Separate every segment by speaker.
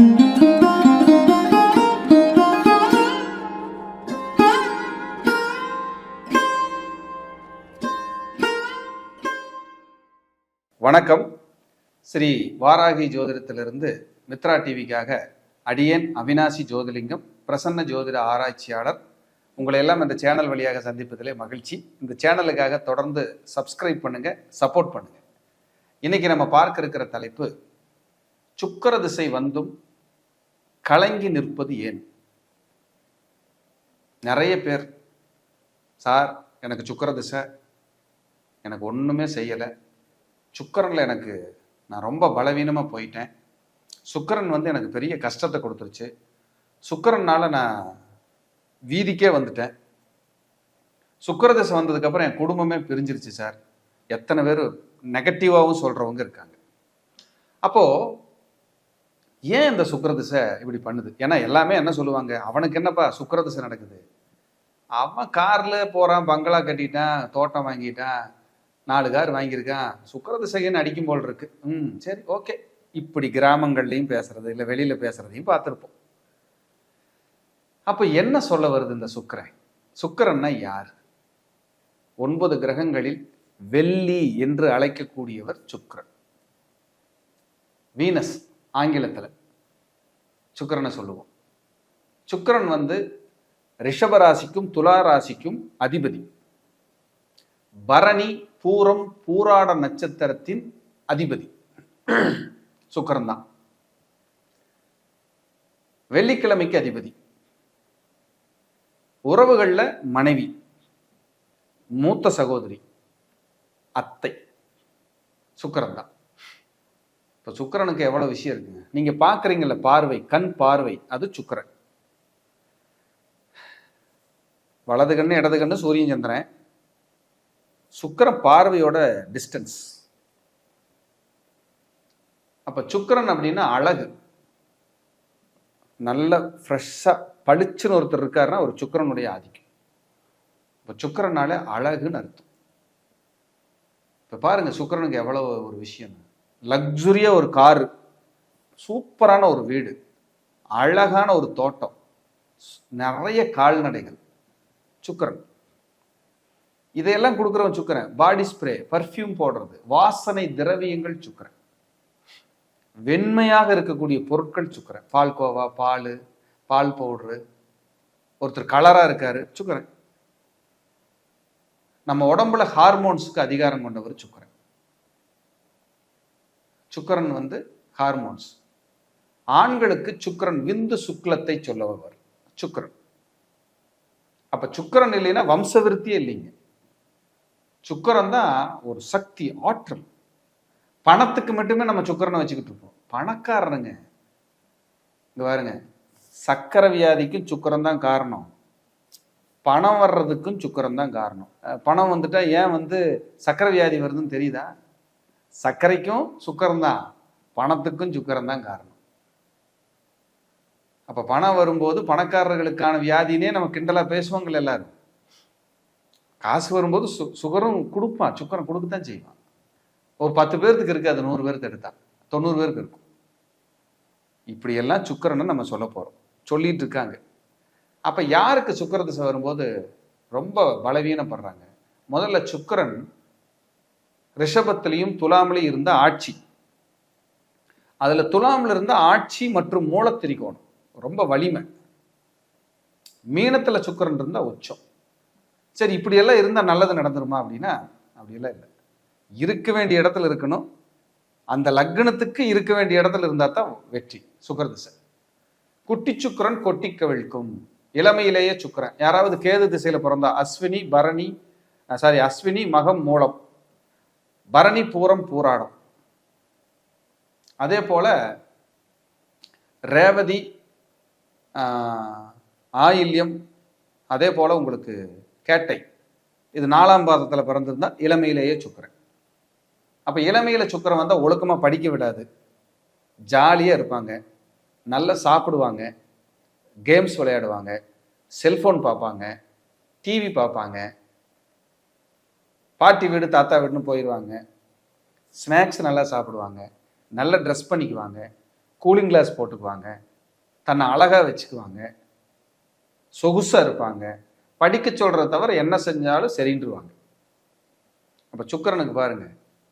Speaker 1: வணக்கம். ஸ்ரீ வாராகி ஜோதிடத்திலிருந்து மித்ரா டிவிக்காக அடியேன் அவினாசி ஜோதிலிங்கம் பிரசன்ன ஜோதிட ஆராய்ச்சியாளர். உங்களை எல்லாம் இந்த சேனல் வழியாக சந்திப்பதிலே மகிழ்ச்சி. இந்த சேனலுக்காக தொடர்ந்து சப்ஸ்கிரைப் பண்ணுங்க சப்போர்ட் பண்ணுங்க. இன்னைக்கு நம்ம பார்க்க இருக்கிற தலைப்பு சுக்கிர திசை வந்தும் கலங்கி நிற்பது ஏன்? நிறைய பேர் சார் எனக்கு சுக்கர திசை எனக்கு ஒன்றுமே செய்யலை. சுக்கரனில் எனக்கு நான் ரொம்ப பலவீனமாக போயிட்டேன். சுக்கரன் வந்து எனக்கு பெரிய கஷ்டத்தை கொடுத்துருச்சு. சுக்கரனால் நான் வீதிக்கே வந்துட்டேன். சுக்கரதசை வந்ததுக்கப்புறம் என் குடும்பமே பிரிஞ்சிருச்சு சார். எத்தனை பேர் நெகட்டிவாகவும் சொல்கிறவங்க இருக்காங்க. அப்போது ஏன் இந்த சுக்கரதிசை இப்படி பண்ணுது? ஏன்னா எல்லாமே என்ன சொல்லுவாங்க? அவனுக்கு என்னப்பா சுக்கரதிசை நடக்குது? அவன் காரில் போகிறான் பங்களா கட்டிட்டான் தோட்டம் வாங்கிட்டான் நாலு கார் வாங்கியிருக்கான். சுக்கரதிசைன்னு அடிக்கும் போல் இருக்கு. ம் சரி ஓகே. இப்படி கிராமங்கள்லையும் பேசுறது இல்லை வெளியில் பேசுறதையும் பார்த்துருப்போம். அப்போ என்ன சொல்ல வருது இந்த சுக்கரன்? சுக்கரன்னா யார்? ஒன்பது கிரகங்களில் வெள்ளி என்று அழைக்கக்கூடியவர் சுக்கரன். வீனஸ். ஆங்கிலத்தில் சுக்கரனை சொல்லுவோம். சுக்கரன் வந்து ரிஷபராசிக்கும் துலா ராசிக்கும் அதிபதி. பரணி பூரம் பூராட நட்சத்திரத்தின் அதிபதி. சுக்கரன் தான். வெள்ளிக்கிழமைக்கு அதிபதி. உறவுகளில் மனைவி. மூத்த சகோதரி. அத்தை. சுக்கரன் தான். இப்போ சுக்கரனுக்கு எவ்வளோ விஷயம் இருக்குங்க? நீங்கள் பார்க்குறீங்கள பார்வை கண் பார்வை அது சுக்கரன். வலது கண்ணு இடது கண்ணு சூரியன் சந்திரன். சுக்கரன் பார்வையோட டிஸ்டன்ஸ் அப்போ சுக்கரன் அப்படின்னா அழகு. நல்ல ஃப்ரெஷ்ஷாக பளிச்சுன்னு ஒருத்தர் இருக்காருன்னா ஒரு சுக்கரனுடைய ஆதிக்கம். இப்போ சுக்கரனால அழகுன்னு அர்த்தம். இப்போ பாருங்க சுக்கரனுக்கு எவ்வளோ ஒரு விஷயம் லக்ஸுரியாக ஒரு காரு சூப்பரான ஒரு வீடு அழகான ஒரு தோட்டம் நிறைய கால்நடைகள் சுக்கரன். இதையெல்லாம் கொடுக்குறவன் சுக்கரன். பாடி ஸ்ப்ரே பர்ஃப்யூம் போடுறது வாசனை திரவியங்கள் சுக்கரன். வெண்மையாக இருக்கக்கூடிய பொருட்கள் சுக்கரன். பால் கோவா பால் பால் பவுட்ரு ஒருத்தர் கலராக இருக்காரு சுக்கரன். நம்ம உடம்புல ஹார்மோன்ஸுக்கு அதிகாரம் கொண்டவர் சுக்கரன். சுக்கரன் வந்து ஹார்மோன்ஸ் ஆண்களுக்கு சுக்கரன் விந்து சுக்லத்தை சொல்லவர் சுக்கரன். அப்ப சுக்கரன் இல்லைன்னா வம்சவிருத்தியே இல்லைங்க. சுக்கரன் தான் ஒரு சக்தி ஆற்றல். பணத்துக்கு மட்டுமே நம்ம சுக்கரனை வச்சுக்கிட்டு இருப்போம். பணக்காரனுங்க. இங்க பாருங்க. சக்கரை வியாதிக்கும் சுக்கரம் தான் காரணம். பணம் வர்றதுக்கும் சுக்கரம் தான் காரணம். பணம் வந்துட்டா ஏன் வந்து சக்கரை வியாதி வருதுன்னு தெரியுதா? சர்க்கரைக்கும் சுக்கரம் தான் பணத்துக்கும் சுக்கரம் தான் காரணம். அப்ப பணம் வரும்போது பணக்காரர்களுக்கான வியாதினே நம்ம கிண்டலா பேசுவாங்கள் எல்லாரும். காசு வரும்போது சு சுகரும் கொடுப்பான். சுக்கரம் கொடுக்கத்தான் செய்வான். ஒரு பத்து பேர்த்துக்கு இருக்கு அது நூறு பேருக்கு எடுத்தா. தொண்ணூறு பேருக்கு இருக்கும். இப்படியெல்லாம் சுக்கரனை நம்ம சொல்ல போறோம். சொல்லிட்டு இருக்காங்க. அப்ப யாருக்கு சுக்கர திசை வரும்போது ரொம்ப பலவீனப்படுறாங்க? முதல்ல சுக்கரன் ரிஷபத்திலையும் துலாமிலையும் இருந்த ஆட்சி. அதில் துலாமில் இருந்த ஆட்சி மற்றும் மூலத்திரிகோணம் ரொம்ப வலிமை. மீனத்தில் சுக்கரன் இருந்தால் உச்சம். சரி இப்படியெல்லாம் இருந்தால் நல்லது நடந்துருமா அப்படின்னா அப்படியெல்லாம் இல்லை. இருக்க வேண்டிய இடத்துல இருக்கணும். அந்த லக்னத்துக்கு இருக்க வேண்டிய இடத்துல இருந்தால் தான் வெற்றி சுக்கரதிசை குட்டி சுக்கரன் கொட்டி கவிழ்க்கும் இளமையிலேயே சுக்கரன். யாராவது கேது திசையில் பிறந்தா அஸ்வினி பரணி சாரி அஸ்வினி மகம் மூலம். பரணி பூரம் பூராடம். அதே போல ரேவதி ஆயில்யம் அதே போல உங்களுக்கு கேட்டை. இது நாலாம் பாதத்தில் பிறந்திருந்தா இளமையிலேயே சுக்கரன். அப்போ இளமையில சுக்கரன் வந்தால் ஒழுக்கமாக படிக்க விடாது. ஜாலியாக இருப்பாங்க. நல்லா சாப்பிடுவாங்க. கேம்ஸ் விளையாடுவாங்க. செல்ஃபோன் பார்ப்பாங்க. டிவி பார்ப்பாங்க. பாட்டி வீடு தாத்தா வீடுன்னு போயிடுவாங்க ஸ்நாக்ஸ் நல்லா சாப்பிடுவாங்க. நல்ல ட்ரெஸ் பண்ணிக்குவாங்க. கூலிங் கிளாஸ் போட்டுக்குவாங்க. தன்னை அழகாக வச்சுக்குவாங்க. சொகுசாக இருப்பாங்க. படிக்க சொல்கிறத தவிர என்ன செஞ்சாலும் சரின்றுவாங்க. அப்போ சுக்கரனுக்கு பாருங்க.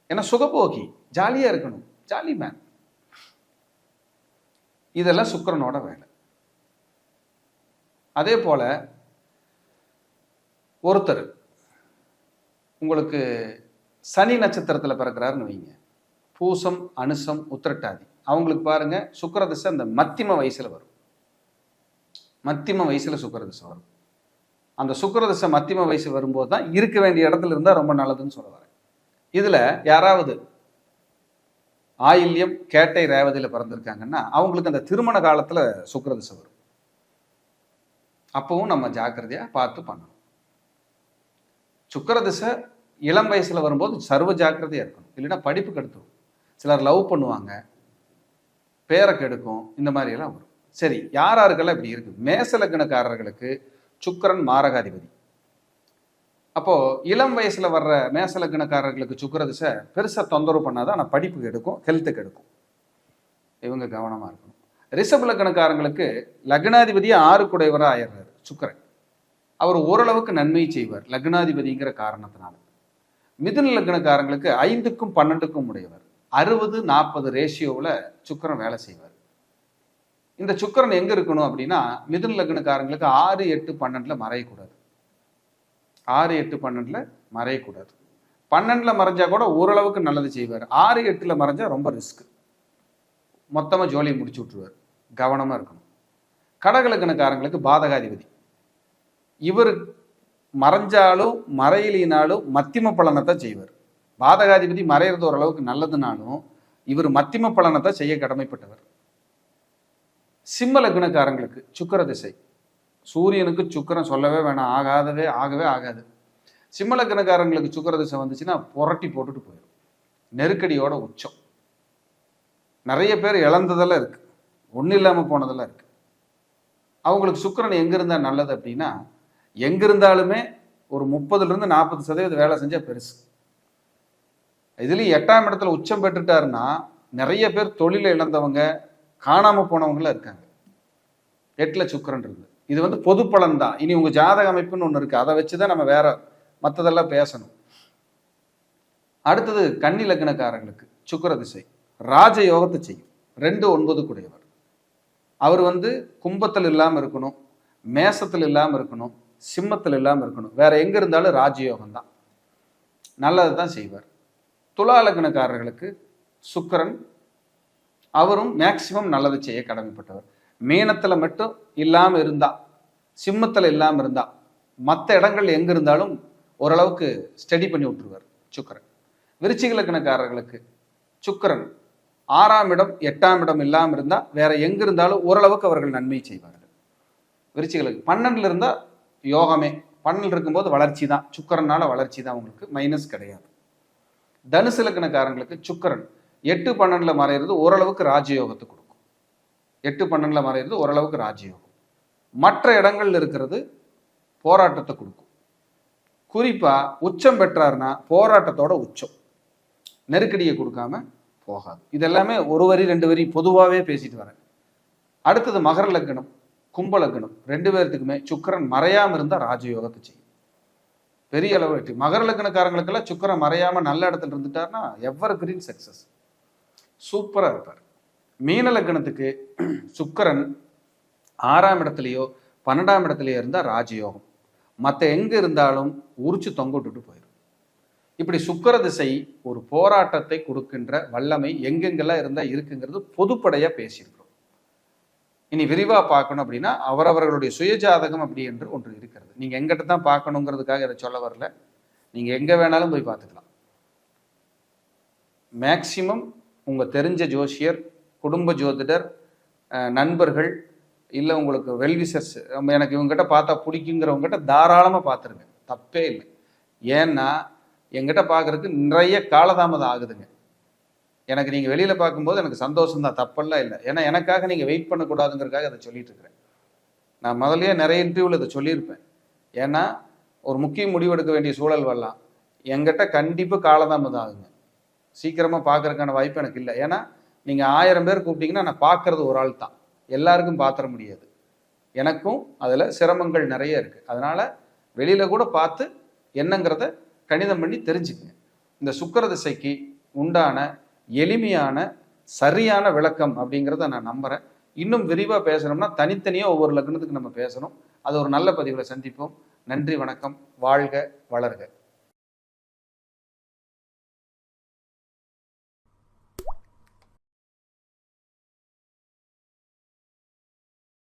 Speaker 1: ஏன்னா சுகபோகி. ஜாலியாக இருக்கணும். ஜாலி மேன் இதெல்லாம் சுக்கிரனோட வேலை. அதே போல் ஒருத்தர் உங்களுக்கு சனி நட்சத்திரத்தில் பிறக்கிறாருன்னு வைங்க. பூசம் அனுசம் உத்திரட்டாதி. அவங்களுக்கு பாருங்க சுக்கரதிசை அந்த மத்திம வயசுல வரும். மத்திம வயசுல சுக்கரதிசை வரும். அந்த சுக்கரதிசை மத்திம வயசு வரும்போது தான் இருக்க வேண்டிய இடத்துல இருந்தா ரொம்ப நல்லதுன்னு சொல்ல வரேன். இதுல யாராவது ஆயில்யம் கேட்டை ரேவதியில பிறந்திருக்காங்கன்னா அவங்களுக்கு அந்த திருமண காலத்துல சுக்கரதிசை வரும். அப்பவும் நம்ம ஜாக்கிரதையா பார்த்து பண்ணணும். சுக்கிர திசை இளம் வயசில் வரும்போது சர்வ ஜாக்கிரதையாக இருக்கணும். இல்லைன்னா படிப்பு கெடுத்துரும். சிலர் லவ் பண்ணுவாங்க. பேரை கெடுக்கும். இந்த மாதிரியெல்லாம் வரும். சரி யார் யாருக்கெல்லாம் இப்படி இருக்கு? மேசலக்கணக்காரர்களுக்கு சுக்கரன் மாரகாதிபதி. அப்போ இளம் வயசுல வர்ற மேசலக்கணக்காரர்களுக்கு சுக்கிர திசை பெருசா தொந்தரவு பண்ணாதான் ஆனால் படிப்பு எடுக்கும் ஹெல்த்துக்கு எடுக்கும் இவங்க கவனமா இருக்கணும். ரிஷப லக்கணக்காரங்களுக்கு லக்னாதிபதியே ஆறு குடைவராக ஆயிடுறாரு சுக்கரன். அவர் ஓரளவுக்கு நன்மை செய்வார் லக்னாதிபதிங்கிற காரணத்தினால. மிதுன லக்னக்காரங்களுக்கு ஐந்துக்கும் பன்னெண்டுக்கும் உடையவர். அறுபது நாற்பது ரேஷியோவில் சுக்கரன் வேலை செய்வார். இந்த சுக்கிரன் எங்க இருக்கணும் அப்படின்னா மிதுன லக்னக்காரங்களுக்கு ஆறு எட்டு பன்னெண்டுல மறையக்கூடாது. ஆறு எட்டு பன்னெண்டுல மறையக்கூடாது. பன்னெண்டுல மறைஞ்சா கூட ஓரளவுக்கு நல்லது செய்வார். ஆறு எட்டுல மறைஞ்சா ரொம்ப ரிஸ்க். மொத்தமா ஜோலியை முடிச்சு விட்டுருவார். கவனமா இருக்கணும். கடகலக்கணக்காரங்களுக்கு பாதகாதிபதி. இவர் மறைஞ்சாலும் மறையிலினாலும் மத்திம பலனத்தை செய்வார். பாதகாதிபதி மறையிறது ஓரளவுக்கு நல்லதுனாலும் இவர் மத்திம பலனத்தை செய்ய கடமைப்பட்டவர். சிம்ம லக்னக்காரங்களுக்கு சுக்கிர திசை. சூரியனுக்கு சுக்கரம் சொல்லவே வேணாம் ஆகாதவே ஆகவே ஆகாது. சிம்ம லக்னக்காரங்களுக்கு சுக்கிர திசை வந்துச்சுன்னா புரட்டி போட்டுட்டு போயிடும் நெருக்கடியோட உச்சம். நிறைய பேர் இழந்ததெல்லாம் இருக்குது ஒன்றும் இல்லாமல் போனதெல்லாம் இருக்குது அவங்களுக்கு சுக்கிரன் எங்கே இருந்தால் நல்லது அப்படின்னா எங்க இருந்தாலுமே ஒரு முப்பதுல இருந்து நாற்பது சதவீதம் வேலை செஞ்சா பெருசு. இதுலயும் எட்டாம் இடத்துல உச்சம் பெற்றுட்டாருன்னா நிறைய பேர் தொழிலை இழந்தவங்க காணாம போனவங்களாம் இருக்காங்க. எட்டுல சுக்கரன் இருந்து இது வந்து பொது பலன் தான் இனி உங்க ஜாதக அமைப்புன்னு ஒண்ணு இருக்கு. அதை வச்சுதான் நம்ம வேற மத்ததெல்லாம் பேசணும். அடுத்தது கன்னி லக்னக்காரங்களுக்கு சுக்கர திசை. ராஜ யோகத்தை செய்யும். ரெண்டு ஒன்பது கூடியவர் அவர் வந்து கும்பத்தில் இல்லாமல் இருக்கணும். மேசத்தில் இல்லாமல் இருக்கணும். சிம்மத்தில் இல்லாமல் இருக்கணும். வேற எங்க இருந்தாலும் ராஜயோகம் தான். நல்லதை தான் செய்வார். துலா லக்னக்காரர்களுக்கு சுக்கிரன் அவரும் மேக்சிமம் நல்லது செய்ய கடமைப்பட்டவர். மீனத்தில் மட்டும் இல்லாமல் இருந்தா சிம்மத்தில் இல்லாமல் இருந்தா மற்ற இடங்கள் எங்க இருந்தாலும் ஓரளவுக்கு ஸ்டடி பண்ணி விட்டுருவார் சுக்கரன். விருச்சிக லக்னக்காரர்களுக்கு சுக்கரன் ஆறாம் இடம் எட்டாம் இடம் இல்லாமல் இருந்தால் வேற எங்க இருந்தாலும் ஓரளவுக்கு அவர்கள் நன்மை செய்வார்கள். விருச்சிகளுக்கு பன்னெண்டுல இருந்தால் யோகமே பன்னெண்டு இருக்கும்போது வளர்ச்சி தான். சுக்கரனால வளர்ச்சி தான் உங்களுக்கு. மைனஸ் கிடையாது. தனுசு லக்னக்காரங்களுக்கு சுக்கரன் எட்டு பன்னெண்டுல மறையிறது ஓரளவுக்கு ராஜயோகத்தை கொடுக்கும். எட்டு பன்னெண்டில் மறையிறது ஓரளவுக்கு ராஜயோகம். மற்ற இடங்கள்ல இருக்கிறது போராட்டத்தை கொடுக்கும். குறிப்பாக உச்சம் பெற்றார்னா போராட்டத்தோட உச்சம். நெருக்கடியை கொடுக்காம போகாது. இதெல்லாமே ஒரு வரி ரெண்டு வரி பொதுவாகவே பேசிட்டு வரேன். அடுத்தது மகர லக்னம் கும்பலக்கணம். ரெண்டு பேர்த்துக்குமே சுக்கரன் மறையாம இருந்தா ராஜயோகத்தை செய்யும். பெரிய அளவு வெற்றி. மகர லக்னக்காரங்களுக்கெல்லாம் சுக்கரன் மறையாம நல்ல இடத்துல இருந்துட்டாருன்னா எவர் கிரீன் சக்சஸ். சூப்பரா இருப்பார். மீன லக்னத்துக்கு சுக்கரன் ஆறாம் இடத்துலயோ பன்னெண்டாம் இடத்துலயோ இருந்தா ராஜயோகம். மற்ற எங்க இருந்தாலும் உரிச்சு தொங்க விட்டுட்டு போயிடும் இப்படி சுக்கிர திசை ஒரு போராட்டத்தை கொடுக்கின்ற வல்லமை எங்கெங்கெல்லாம் இருந்தா இருக்குங்கிறது பொதுப்படையா பேசியிருக்கிறோம். இனி விரிவாக பார்க்கணும் அப்படின்னா அவரவர்களுடைய சுயஜாதகம் அப்படி என்று ஒன்று இருக்கிறது. நீங்கள் எங்கிட்ட தான் பார்க்கணுங்கிறதுக்காக இதை சொல்ல வரல. நீங்கள் எங்கே வேணாலும் போய் பார்த்துக்கலாம். மேக்சிமம் உங்கள் தெரிஞ்ச ஜோசியர் குடும்ப ஜோதிடர் நண்பர்கள் இல்லை உங்களுக்கு வெல்விசர்ஸ் எனக்கு இவங்ககிட்ட பார்த்தா பிடிக்குங்கிறவங்ககிட்ட தாராளமாக பார்த்துருங்க. தப்பே இல்லை. ஏன்னா எங்கிட்ட பார்க்கறதுக்கு நிறைய காலதாமதம் ஆகுதுங்க. எனக்கு நீங்கள் வெளியில் பார்க்கும்போது எனக்கு சந்தோஷம் தான் தப்பெல்லாம் இல்லை. ஏன்னா எனக்காக நீங்கள் வெயிட் பண்ணக்கூடாதுங்கிறதுக்காக அதை சொல்லிட்டு இருக்கிறேன் நான் முதல்லையே நிறைய இன்டர்வியூவில் இதை சொல்லியிருப்பேன். ஏன்னா ஒரு முக்கிய முடிவு எடுக்க வேண்டிய சூழல் வரலாம். என்கிட்ட கண்டிப்பாக காலதாமதம் ஆகுங்க. சீக்கிரமாக பார்க்கறதுக்கான வாய்ப்பு எனக்கு இல்லை. ஏன்னா நீங்கள் ஆயிரம் பேர் கூப்பிட்டீங்கன்னா நான் பார்க்குறது ஒரு ஆள் தான். எல்லாருக்கும் பார்த்துற முடியாது. எனக்கும் அதில் சிரமங்கள் நிறைய இருக்குது அதனால் வெளியில் கூட பார்த்து என்னங்கிறத கணிதம் பண்ணி தெரிஞ்சுக்குங்க. இந்த சுக்கர திசைக்கு உண்டான எளிமையான சரியான விளக்கம் அப்படிங்கிறத நான் நம்புகிறேன் இன்னும் விரிவாக பேசணும்னா தனித்தனியாக ஒவ்வொரு லக்னத்துக்கு நம்ம பேசணும். அது ஒரு நல்ல பதிவில் சந்திப்போம். நன்றி வணக்கம். வாழ்க வளர்க.